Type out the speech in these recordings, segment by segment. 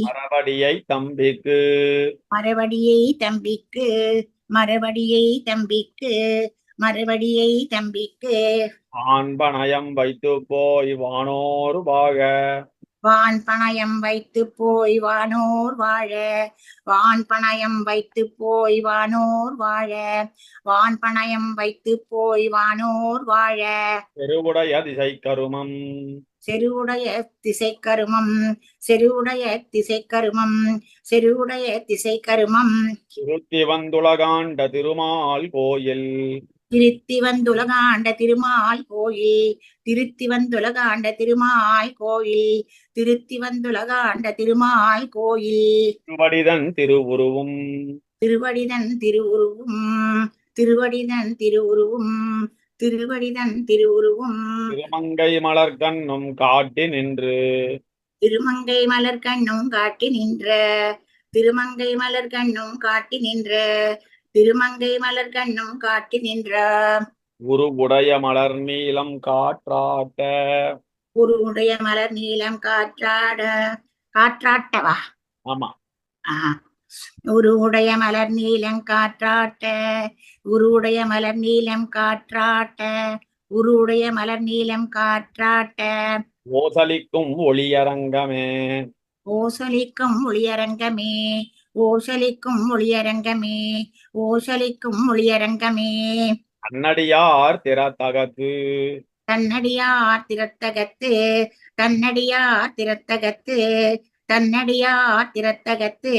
மரபடியை தம்பிக்கு. மறுபடியை தம்பிக்கு. மறுபடியை தம்பிக்கு. மறுபடியை தம்பிக்கு. ஆண்பனயம் வைத்து போய் வானோர் பாக வான் பணயம் வைத்து போய் வானோர் வாழ. வான் பணயம் வைத்து போய் வானோர் வாழ. வான் பணயம் வைத்து போய் வானோர் வாழ. பெருவுடைய திசை கருமம். செருவுடைய திசை கருமம் செருவுடைய திசை கருமம் செருவுடைய திசை கருமம் சுருத்தி வந்துலகாண்ட திருமால் கோயில். திருத்தி வந்துலகாண்ட திருமால் கோயில் திருத்தி வந்துலகாண்ட திருமால் கோயில் திருத்தி வந்துலகாண்ட திருமால் கோயில். திருவடிதன் திருவுருவும். திருவடிதன் திருவுருவும் திருவடிதன் திருவுருவும் திருவடிதன் திருவுருவும். திருமங்கை மலர் கண்ணும் காட்டி நின்று. திருமங்கை மலர் கண்ணும் காட்டி நின்ற. திருமங்கை மலர் கண்ணும் காட்டி நின்ற. திருமங்கை மலர் கண்ணும் காட்டி நின்ற. உருவுடைய மலர் நீலம் காற்றாட்ட. உருவுடைய மலர் நீலம் காற்றாட. காற்றாட்டவா? ஆமா. ஆஹா. உருவுடைய மலர் நீலம் காற்றாட்ட உருவுடைய மலர் நீலம் காற்றாட்ட உருவுடைய மலர் நீலம் காற்றாட்ட. ஓசலிக்கும் ஒளியரங்கமே. ஓசலிக்கும் ஒளியரங்கமே. ஓசலிக்கும் ஒளியரங்கமே. ஓசலிக்கும் ஒளியரங்கமே. அன்னடியார் திறத்தகத்து. தன்னடியார் திறத்தகத்து. தன்னடியார் திறத்தகத்து. தன்னடியார் திறத்தகத்து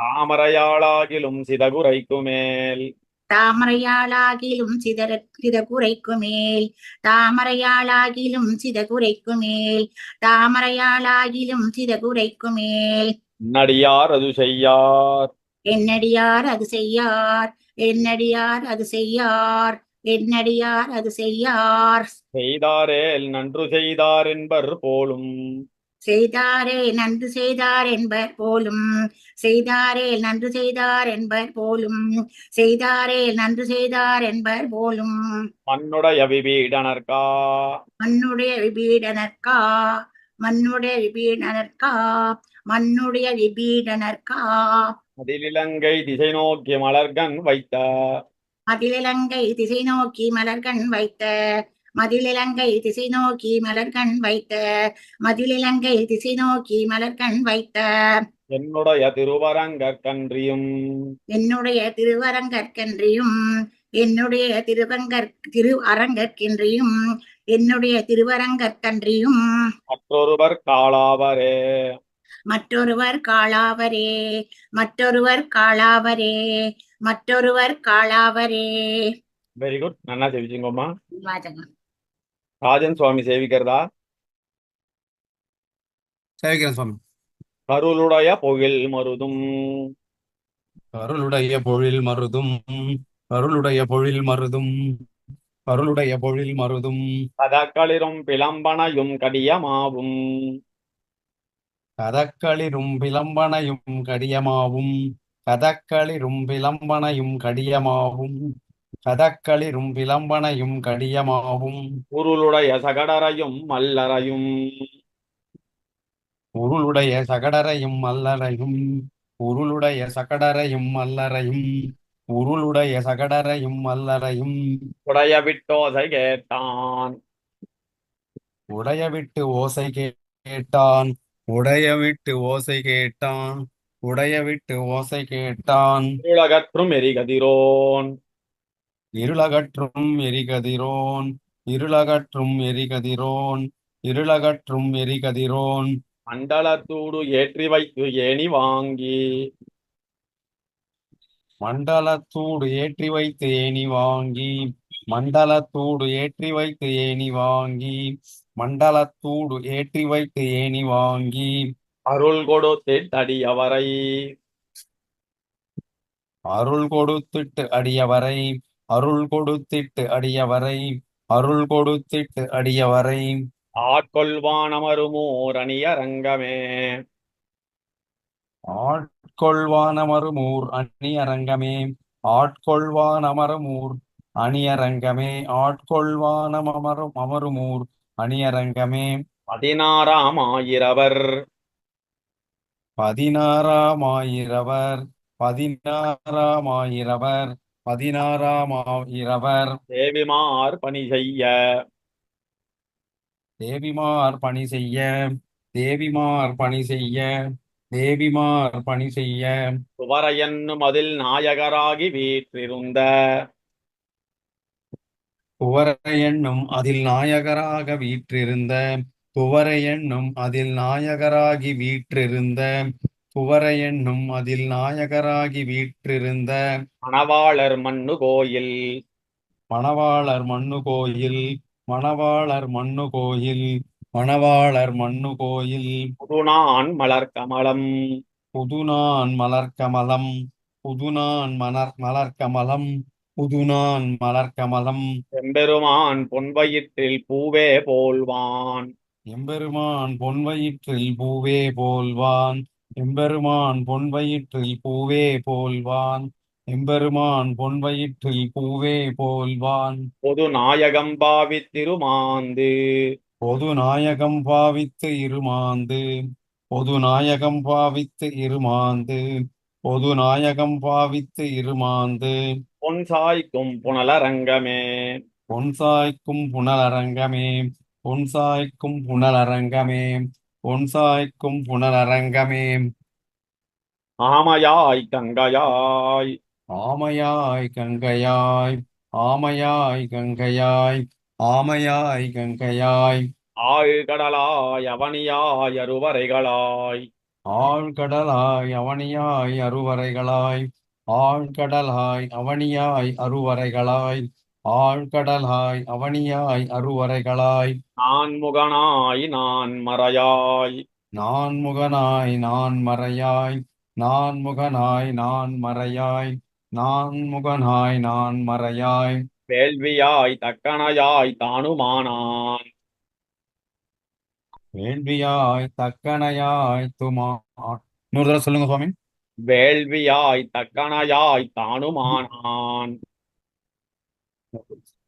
தாமரையாளாகிலும் சிதகுரைக்கு மேல் தாமரையாளாகிலும் சிதற சிதகுரைக்கு மேல் தாமரையாளாகிலும் சிதகுரைக்கு மேல் தாமரையாளாகிலும் சிதகுரைக்கு மேல் நடியார் அது செய்யார். என்னடியார் அது செய்யார். என்னடியார் அது செய்யார். என்னடியார் அது செய்யார். செய்தாரேல் நன்று செய்தார் என்பர் போலும். செய்தாரே நன்று செய்தார் என்பர் போலும் செய்தாரே நன்று செய்தார் என்பர் போலும் செய்தாரே நன்று செய்தார் என்பர் போலும். மண்ணுடைய விபீடனர்கா மண்ணுடைய விபீடனர்கா மண்ணுடைய விபீடனர்கா மண்ணுடைய விபீடனர்கா அதிலிலங்கை திசை நோக்கி மலர்கண் வைத்த. மதிலிலங்கை திசை நோக்கி மலர்கண் வைத்த. மதிலிலங்கை திசை நோக்கி மலர்கண் வைத்த மதிலிலங்கை திசை நோக்கி மலர்கண் வைத்த. என்னுடைய திருவரங்கற்கன்றியும் என்னுடைய திருவரங்கற்கன்றியும் என்னுடைய திருவங்கற் திரு அரங்கற்கென்றியும் என்னுடைய திருவரங்கற்கன்றியும் மற்றொருவர் காளாவரே மற்றொருவர் காளாவரே மற்றொருவர் காளாவரே மற்றொருவர் காளாவரே வெரி குட் நல்லா சேவிச்சுங்கம்மா ராஜன் சுவாமி சேவிக்கிறதா சேவிக்கிறேன் சுவாமி. கருளுடைய பொகில் மருதும். அருளுடைய பொழில் மருதும். அருளுடைய பொழில் மருதும். அருளுடைய பொழில் மருதும். கதக்களிரும் பிளம்பனையும் கடியமாவும். கதக்களிரும் விளம்பனையும் கடியமாவும். கதக்களிரும் விளம்பனையும் கடியமாவும். கதக்களிரும் விளம்பனையும் கடியமாவும் உருளுடைய சகடரையும் மல்லரையும். உருளுடைய சகடரையும் அல்லறையும் உருளுடைய சகடரையும் அல்லறையும் உருளுடைய சகடரையும் அல்லறையும் உடைய விட்டோசை கேட்டான். உடைய விட்டு ஓசை கேட்டான். உடைய விட்டு ஓசை கேட்டான். உடைய விட்டு ஓசை கேட்டான். உலகற்றும் எரிகதிரோன். இருளகற்றும் எரிகதிரோன் இருளகற்றும் எரிகதிரோன் இருளகற்றும் எரிகதிரோன். மண்டலத்தூடு ஏற்றி வைத்து ஏணி வாங்கி. மண்டலத்தூடு ஏற்றி வைத்து ஏணி வாங்கி. மண்டலத்தூடு ஏற்றி வைத்து ஏணி வாங்கி. மண்டலத்தூடு ஏற்றி வைத்து ஏணி வாங்கி. அருள் கொடுத்து தடியவரை அருள் கொடுத்திட்டு அடியவரை. அருள் கொடுத்திட்டு அடியவரை அருள் கொடுத்திட்டு அடியவரை. ஆட்கொள்வானமருமோர் அணியரங்கமே. ஆட்கொள்வானமருமூர் அணியரங்கமே. ஆட்கொள்வானமருமூர் அணியரங்கமே. ஆட்கொள்வானமரும் அமருமூர் அணியரங்கமே. பதினாறாம் ஆயிரவர். பதினாறாமாயிரவர் பதினாறாமாயிரவர் பதினாறாமாயிரவர் தேவிமார் பணி செய்ய. தேவிமார் பணி செய்ய. தேவிமார் பணி செய்ய. தேவிமார் பணி செய்ய. துவரையன்னும் அதில் நாயகராகி வீற்றிருந்த. என்னும் அதில் நாயகராக வீற்றிருந்த. என்னும் அதில் நாயகராகி வீற்றிருந்த. என்னும் அதில் நாயகராகி வீற்றிருந்த மணவாளர் மண்ணு கோயில். மணவாளர் மண்ணு கோயில் மணவாளர் மண்ணு கோயில் மணவாளர் மண்ணு கோயில். புதுநான் மலர் கமலம். புதுநான் மலர்க்கமலம் புதுநான் மலர் மலர்க்கமலம் புதுநான் மலர்க்கமலம் எம்பெருமான் பொன்வயிற்றில் பூவே போல்வான். எம்பெருமான் பொன்வயிற்றில் பூவே போல்வான். எம்பெருமான் பொன்வயிற்றில் பூவே போல்வான். எம்பெருமான் பொன்வயிற்றில் பூவே போல்வான். பொது நாயகம் பாவித்திருமாந்து. பொது நாயகம் பாவித்து இருமாந்து. பொது நாயகம் பாவித்து இருமாந்து. பொது நாயகம் பாவித்து இருமாந்து. பொன் சாய்க்கும் புனலரங்கமே. பொன் சாய்க்கும் புனலரங்கமே. பொன் சாய்க்கும் புனலரங்கமே. பொன் சாய்க்கும் புனலரங்கமே ஆமையாய் கங்கையாய். ஆமையாய் கங்கையாய் ஆமையாய் கங்கையாய் ஆமையாய் கங்கையாய். ஆழ்கடலாய் அவனியாய் அருவரைகளாய் ஆழ்கடலாய் அவனியாய் அருவரைகளாய் ஆழ்கடலாய் அவனியாய் அருவரைகளாய் ஆழ்கடலாய் அவனியாய் அருவரைகளாய் நான் முகனாய் நான் மறையாய் நான் முகனாய் நான் மறையாய் நான் முகனாய் நான் மறையாய் நான் முகனாய் நான் மறையாய் வேள்வியாய் தக்கணையாய் தானுமானான். வேள்வியாய் தக்கனையாய் துமா தடவை சொல்லுங்க சுவாமி. வேள்வியாய் தக்கணையாய் தானுமானான்.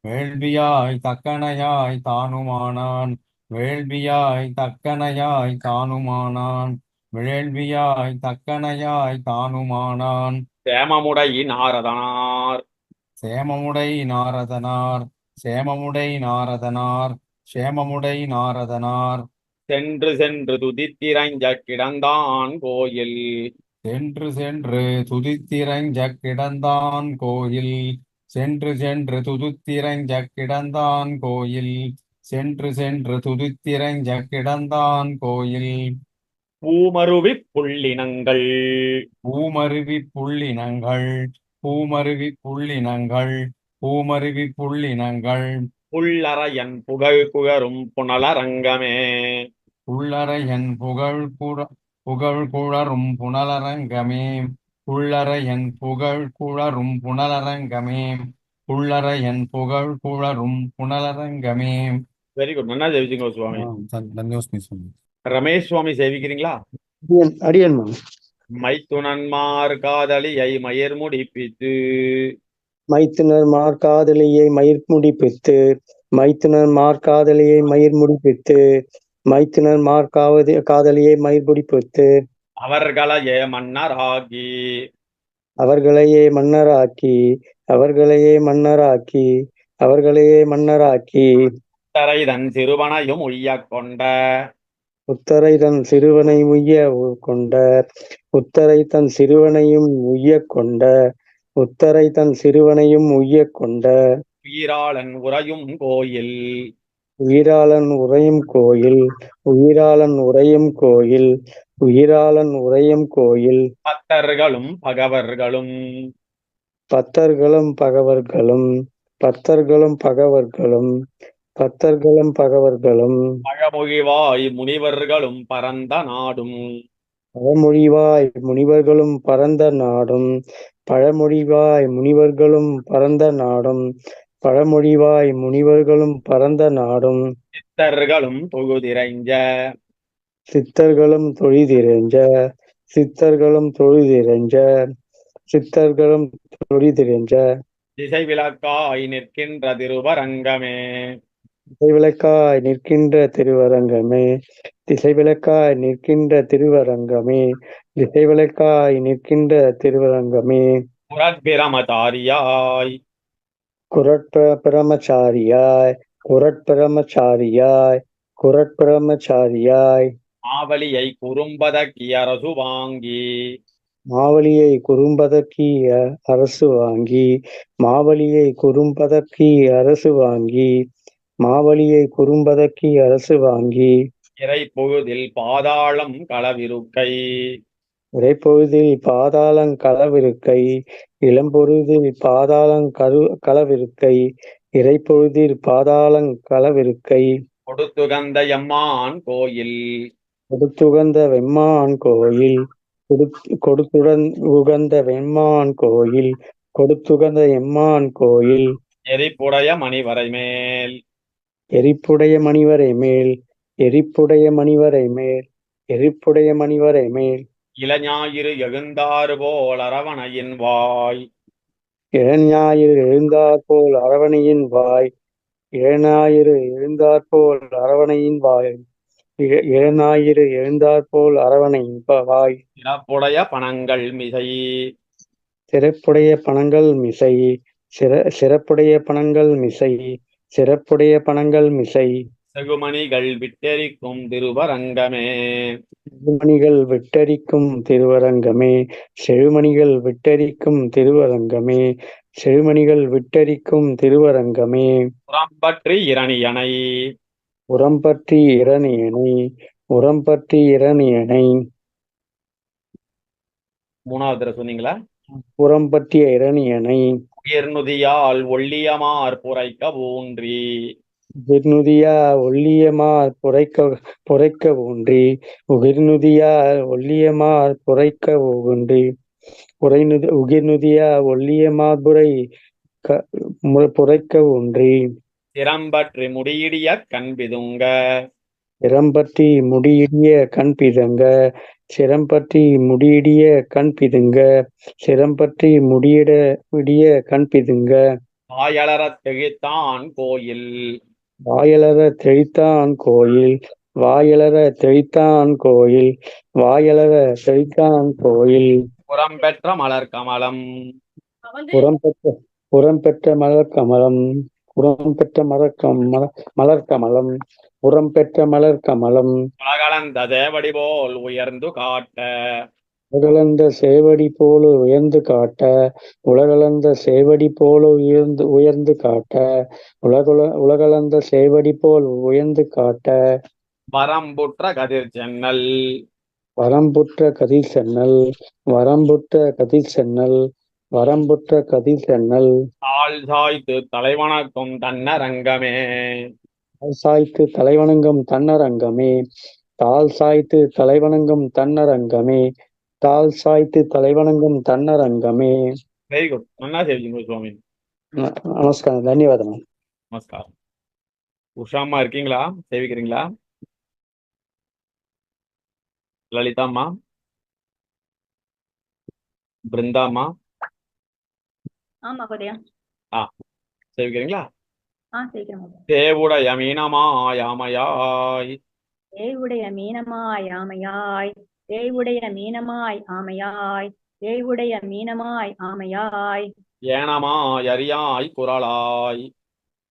வேள்வியாய் தக்கனையாய் தானுமானான். வேள்வியாய் தக்கனையாய் தானுமானான். வேள்வியாய் தக்கனையாய் தானுமானான். சேமமுடை நாரதனார். சேமமுடை நாரதனார். சேமமுடை நாரதனார். சேமமுடை நாரதனார். சென்று சென்று துதித்திரைஞ்ச கிடந்தான் கோயில். சென்று சென்று துதித்திரஞ்ச கிடந்தான் கோயில். சென்று சென்று துதித்திரஞ்ச கிடந்தான் கோயில். சென்று சென்று துதித்திரஞ்ச கிடந்தான் கோயில். பூமருவி புள்ளினங்கள். பூமருவி புள்ளினங்கள். பூமருவி புள்ளினங்கள். பூமருவி புள்ளினங்கள். புல்லறையன் புகழ் குகரும் புனலரங்கமே. புல்லறையன் புகழ் குற புகழ் குழரும் புனலரங்கமே. புல்லறையன் புகழ் குழரும் புனலரங்கமே. புல்லறையன் புகழ் குழரும் புனலரங்கமே. வெரி குட் நல்லா ஜெயிச்சிங்க சுவாமி. தன்யோஸ்மி சுவாமி ரமேஷ் சுவாமி சேவிக்கிறீங்களா அடியன் மைத்துனன்மார் காதலியை மயிர் முடிப்பித்து. மைத்துனர் மார்காதலியை மயிர் முடிப்பித்து. மைத்துனர் மார்காதலியை மயிர் முடிப்பித்து. மைத்துனர் மார்காவது காதலியை மயிர் முடிப்பித்து. அவர்களையே மன்னராகி அவர்களையே மன்னராக்கி அவர்களையே மன்னராக்கி அவர்களையே மன்னராக்கி. தரை தன் சிறுவனையும் உய்யக் கொண்ட. உத்தரை தன் சிறுவனை உய்ய கொண்ட. உத்தரை தன் சிறுவனையும் உய்ய கொண்ட. உத்தரை தன் சிறுவனையும் உய்ய கொண்ட. வீராளன் உறையும் கோயில். உயிராளன் உறையும் கோயில். உயிராளன் உறையும் கோயில். உயிராளன் உறையும் கோயில். பத்தர்களும் பகவர்களும். பத்தர்களும் பகவர்களும் பத்தர்களும் பகவர்களும் பத்தர்களும் பகவர்களும். பழமொழிவாய் முனிவர்களும் பரந்த நாடும். பழமொழிவாய் முனிவர்களும் பரந்த நாடும். பழமொழிவாய் முனிவர்களும் பரந்த நாடும். பழமொழிவாய் முனிவர்களும் பரந்த நாடும். சித்தர்களும் தொகுதிரைஞ்ச சித்தர்களும் தொழிதிரைஞ்ச சித்தர்களும் தொழிதிரைஞ்ச சித்தர்களும் தொழிதிரைஞ்ச திசை விளக்காய் நிற்கின்ற திருவரங்கமே. திசைவிளக்காய் நிற்கின்ற திருவரங்கமே. திசைவிளக்காய் நிற்கின்ற திருவரங்கமே. திசைவிளக்காய் நிற்கின்ற திருவரங்கமே. புரட்பிரமதாரியாய் குரட்ப பிரமச்சாரியாய். குரட்பிரமச்சாரியாய் குரட்பிரமச்சாரியாய் மாவலியை குறும்பதக்கி அரசு வாங்கி. மாவலியை குறும்பதக்கி அ- அரசு வாங்கி. மாவலியை குறும்பதக்கி அரசு வாங்கி. மாவலியை குறும்பதக்கி அரசு வாங்கி. இறை பொழுதில் பாதாளம் களவிருக்கை. இறைப்பொழுதில் பாதாளங் களவிருக்கை. இளம்பொழுதில் பாதாளங் கரு களவிருக்கை. இறைப்பொழுதில் பாதாளங் களவிருக்கை. கொடுத்துகந்த எம்மான் கோயில். கொடுத்துகந்த வெம்மான் கோயில் கொடுத்து கொடுத்துடன் உகந்த வெம்மான் கோயில் கொடுத்துகந்த எம்மான் கோயில். எரிப்புடைய மணிவரை மேல். எரிப்புடைய மணிவரை மேல். எரிப்புடைய மணிவரை மேல். எரிப்புடைய மணிவரை மேல். இளஞாயிறு எழுந்தாறு போல் அரவணையின் வாய். இளஞாயிறு எழுந்தாற்போல் அரவணையின் வாய். இளஞாயிறு எழுந்தாற்போல் அரவணையின் வாய். இளஞாயிறு எழுந்தாற்போல் அரவணையின் ப- வாய் சிறப்புடைய பணங்கள் மிசை. சிறப்புடைய பணங்கள் மிசை. சிற சிறப்புடைய பணங்கள் மிசை. சிறப்புடைய பணங்கள் மிசை. செகுமணிகள் விட்டெரிக்கும் திருவரங்கமே. செழுமணிகள் விட்டரிக்கும் திருவரங்கமே. செழுமணிகள் விட்டரிக்கும் திருவரங்கமே. செழுமணிகள் விட்டரிக்கும் திருவரங்கமே. புறம்பற்றி இரணியனை. உரம்பற்றி இரணியனை உரம்பற்றி இரணியனை மூணாவது தடவை சொன்னீங்களா? புறம்பற்றிய இரணியனை உயர்நுதியால் ஒள்ளியமார் புரைக்க ஊன்றி. உகிர்நுதியா ஒல்லியமார் புரைக்க புரைக்க ஊன்றி. உகிர்நுதியா ஒல்லியமார் புரைக்க ஊன்றி. உரைநுதி உகிர்நுதியா ஒல்லியமார் புரை புரைக்க ஊன்றி. திறம்பற்றி முடியிடிய கண்பிதுங்க சிரம்பற்றி முடியிடிய கண் பிதங்க. சிரம்பற்றி முடியிடிய கண் பிதுங்க. சிரம்பற்றி முடியிட விடிய கண் பிதுங்க. வாயலறத் தெளித்தான் கோயில். வாயலற தெளித்தான் கோயில். வாயலற தெளித்தான் கோயில். வாயலற தெளித்தான் கோயில். புறம்பெற்ற மலர் கமலம். புறம் பெற்ற புறம் பெற்ற மலர் கமலம். புறம் பெற்ற மலர் கம் மல- மலர் கமலம் புறம் பெற்ற மலர் கமலம். உலகளந்த தேவடி போல் உயர்ந்து காட்ட. உலகளந்த சேவடி போல உயர்ந்து காட்ட. உலகளந்த சேவடி போல உயர்ந்து உயர்ந்து காட்ட. உலகுல உலகளந்த சேவடி போல் உயர்ந்து காட்ட. வரம்புற்ற கதிர் சென்னல். வரம்புற்ற கதிர் சென்னல். வரம்புற்ற கதிர் சென்னல். வரம்புற்ற கதிர் சென்னல் தாழ் சாய்த்து தலைவணக்கும் தன்னரங்கமே. தாழ் சாய்த்து தலைவணங்கும் தன்னரங்கமே. தாழ் சாய்த்து தலைவணங்கும் தன்னரங்கமே. தாழ் சாய்த்து தலைவணங்கும் தன்னரங்கமே. வெரி குட் நல்லா செய்வீங்க சுவாமி. நமஸ்காரம். தன்யவாதம் நமஸ்காரம். உஷாமா இருக்கீங்களா? சேவிக்கிறீங்களா? லலிதாம்மா பிருந்தாம்மா ஆமா மகோதயா சேவிக்கிறீங்களா ஆ மகோதயா. தேவுடைய மீனமாயாமையாய். தேவுடைய மீனமாய் ஆமையாய் தேவுடைய மீனமாய் ஆமையாய். தேவுடைய மீனமாய் ஆமையாய். ஏனமாய் அரியாய் குரலாய்.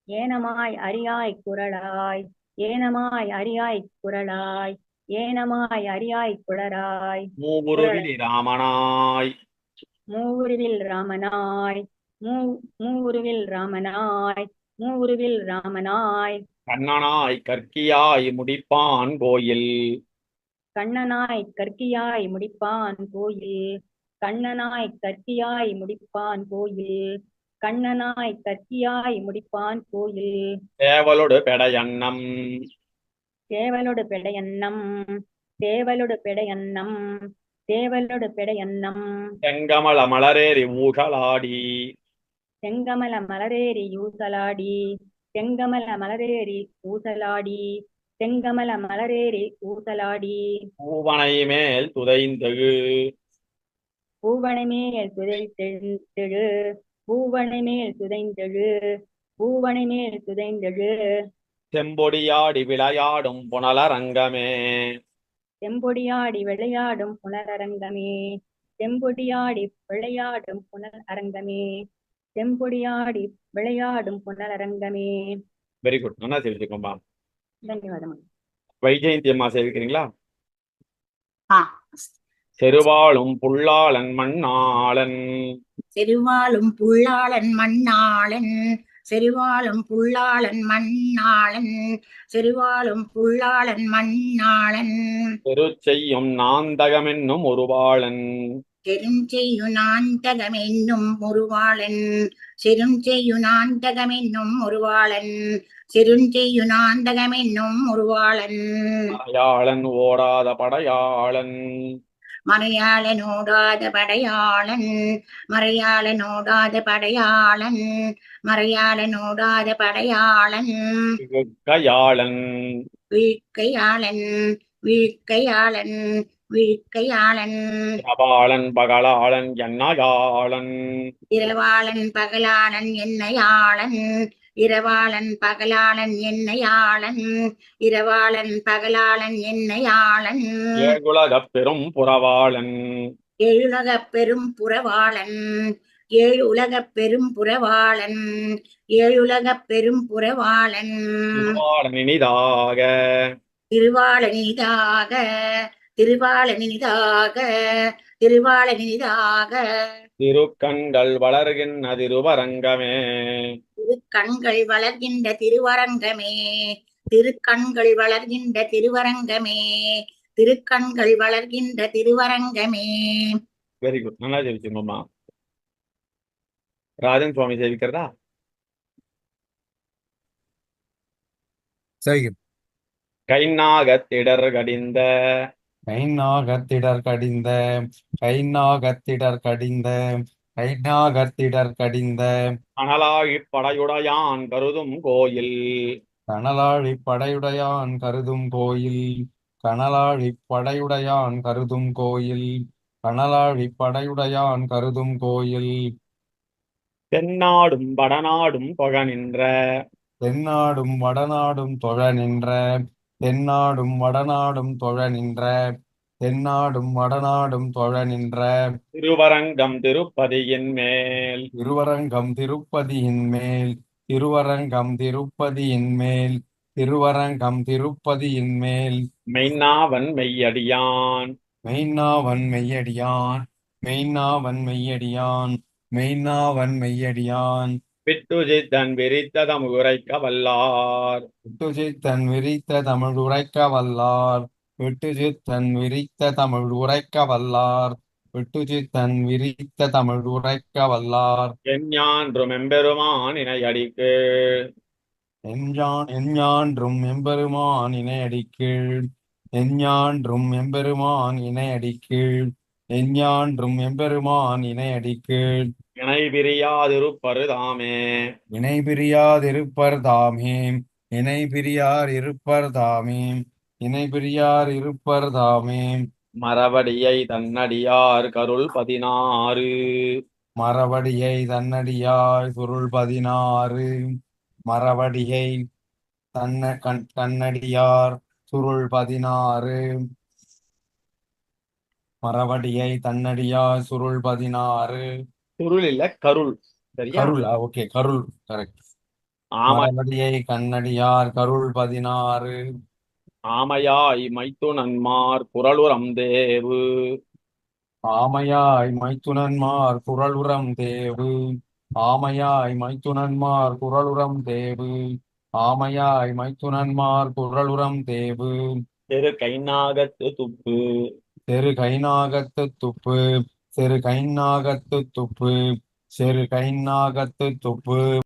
ஏனமாய் அரியாய் குரலாய். ஏனமாய் அரியாய் குரலாய். ஏனமாய் அரியாய் குளராய் மூகுருவில் ராமனாய். மூவுருவில் ராமனாய். மூ மூவுருவில் ராமனாய் மூவுருவில் ராமனாய். கண்ணனாய் கற்கியாய் முடிப்பான் கோயில். கண்ணனாய் கற்கியாய் முடிப்பான் கோயில். கண்ணனாய் கற்கியாய் முடிப்பான் கோயில். கண்ணனாய் கற்கியாய் முடிப்பான் கோயில். சேவலொடு பெடையன்னம். சேவலொடு பெடையன்னம். சேவலொடு பெடையன்னம். சேவலொடு பெடையன்னம். செங்கமல மலரேறி ஊகலாடி செங்கமல மலரேறி ஊசலாடி செங்கமல மலரேறி ஊசலாடி செங்கமல மலரேறி ஊசலாடி. பூவனை மேல் துதைந்தகு பூவனை மேல் துதைத்தெழு பூவனை மேல் துதைந்தெழு. பூவனை மேல் துதைந்தெழு. செம்பொடியாடி விளையாடும் புனலரங்கமே. செம்பொடியாடி விளையாடும் புனரரங்கமே செம்பொடியாடி விளையாடும் புனல் அரங்கமே செம்பொடியாடி விளையாடும் புனலரங்கமே வெரி குட் நல்லா சேவிச்சுக்கோமா தன்யவாதம். வைஜெயந்தி அம்மா சேவிக்கிறீங்களா செருவாளும் புள்ளாளன் மண்ணாளன். செருவாளும் புள்ளாளன் மண்ணாளன். செருவாளும் புள்ளாளன் மண்ணாளன். செருவாளும் புள்ளாளன் மண்ணாளன். பெருச்செய்யும் நாந்தகமென்னும் ஒருவாளன் செருஞ்செய்யு நாந்தகமென்னும் ஒருவாளன். செருஞ்செய்யு நாந்தகமென்னும் ஒருவாளன். செருஞ்செய்யு நாந்தகமென்னும் ஒருவாளன். மலையாளன் ஓடாத படையாளன். மறையாளனோடாத படையாளன். மறையாளனோடாத படையாளன். மறையாளனோடாத படையாளன். கையாளன் வீழ்க்கையாளன். வீழ்க்கையாளன். வீழ்க்கையாளன் பகலாளன் எண்ணாயாளன் இரவாளன் பகலாளன் என்னையாளன் இரவாளன் பகலாளன் என்னையாளன் இரவாளன் பகலாளன் என்னையாளன் ஏகுலகப் பெரும் புறவாளன். ஏழுலகப் பெரும் புறவாளன். ஏழு உலகப் பெரும் புறவாளன். ஏழுலகப் பெரும் புறவாளன். திருவாளனிதாக திருவாளனிதாக திருவாளனிதாக திருவாளனிதாக திருக்கண்கள் வளர்கின்ற திருவரங்கமே திருக்கண்கள் வளர்கின்ற திருவரங்கமே. திருக்கண்கள் வளர்கின்ற திருவரங்கமே. திருக்கண்கள் வளர்கின்ற திருவரங்கமே. வெரி குட் நல்லா ஜெயிச்சுங்கம்மா ராஜன் சுவாமி ஜெயிக்கிறதா சரி கைநாகத் திடர் கடிந்த கைநாகத்திடர் கடிந்த கைநாகத்திடர் கடிந்த கைநாகத்திடர் கடிந்த. அனலாகிப் படையுடையான் கருதும் கோயில். கனலாழி படையுடையான் கருதும் கோயில். கனலாழி படையுடையான் கருதும் கோயில். கனலாழி படையுடையான் கருதும் கோயில். தென்னாடும் வடநாடும் தொழ நின்ற. தென்னாடும் வடநாடும் தொழ நின்ற. தென்னாடும் வடநாடும் தொழ நின்ற தென்னாடும் வடநாடும் தொழ நின்ற. திருவரங்கம் திருப்பதியின் மேல். திருவரங்கம் திருப்பதியின் மேல். திருவரங்கம் திருப்பதியின் மேல். திருவரங்கம் திருப்பதியின் மேல். மெய்நாவன் மெய்யடியான். மெய்நாவன் மெய்யடியான். மெய்நாவன் மெய்யடியான். மெய்நாவன் மெய்யடியான். விட்டுஜித்தன் விரித்ததம் உரைக்க வல்லார் விட்டுச்சித்தன் விரித்த தமிழ் உரைக்க வல்லார் விட்டுச்சித்தன் விரித்த தமிழ் உரைக்க வல்லார் விட்டுச்சித்தன் விரித்த தமிழ் உரைக்க வல்லார் எஞ்ஞான்றும் எம்பெருமான் இணையடிக்கு எஞ்ஞான் எஞ்ஞான்றும் எம்பெருமான் இணையடிக்கீழ் எஞ்ஞான்றும் எம்பெருமான் இணையடிக்கீழ் எஞ்ஞான்றும் எம்பெருமான் இணையடிக்கீழ் இணை பிரியாதிருப்பரு தாமே இணை பிரியாதிருப்பர் தாமே இணை பிரியார் இருப்பர் தாமே இணை பிரியார் இருப்பர் தாமே மரவடியை தன்னடியார் கருள் பதினாறு. மரவடியை தன்னடியாய் சுருள் பதினாறு. மரவடியை தன்ன கண் கண்ணடியார் சுருள் பதினாறு. மரவடியை தன்னடியார் சுருள் பதினாறு. சுருள் இல்ல கருள். சரியா? கருள். ஓகே. கருள். கரெக்ட் ஆம. மரவடியை கண்ணடியார் கருள் பதினாறு. ஆமையாய் மைத்துனன்மார் குரலுரம் தேவு. ஆமையாய் மைத்துனன்மார் குரலுரம் தேவு. ஆமையாய் மைத்துனன்மார் குரலுரம் தேவு. ஆமையாய் மைத்துனன்மார் குரலுரம் தேவு. திரு கைநாகத்து துப்பு. செரு கைநாகத்து துப்பு. செரு கைநாகத்து துப்பு செரு கைநாகத்து துப்பு.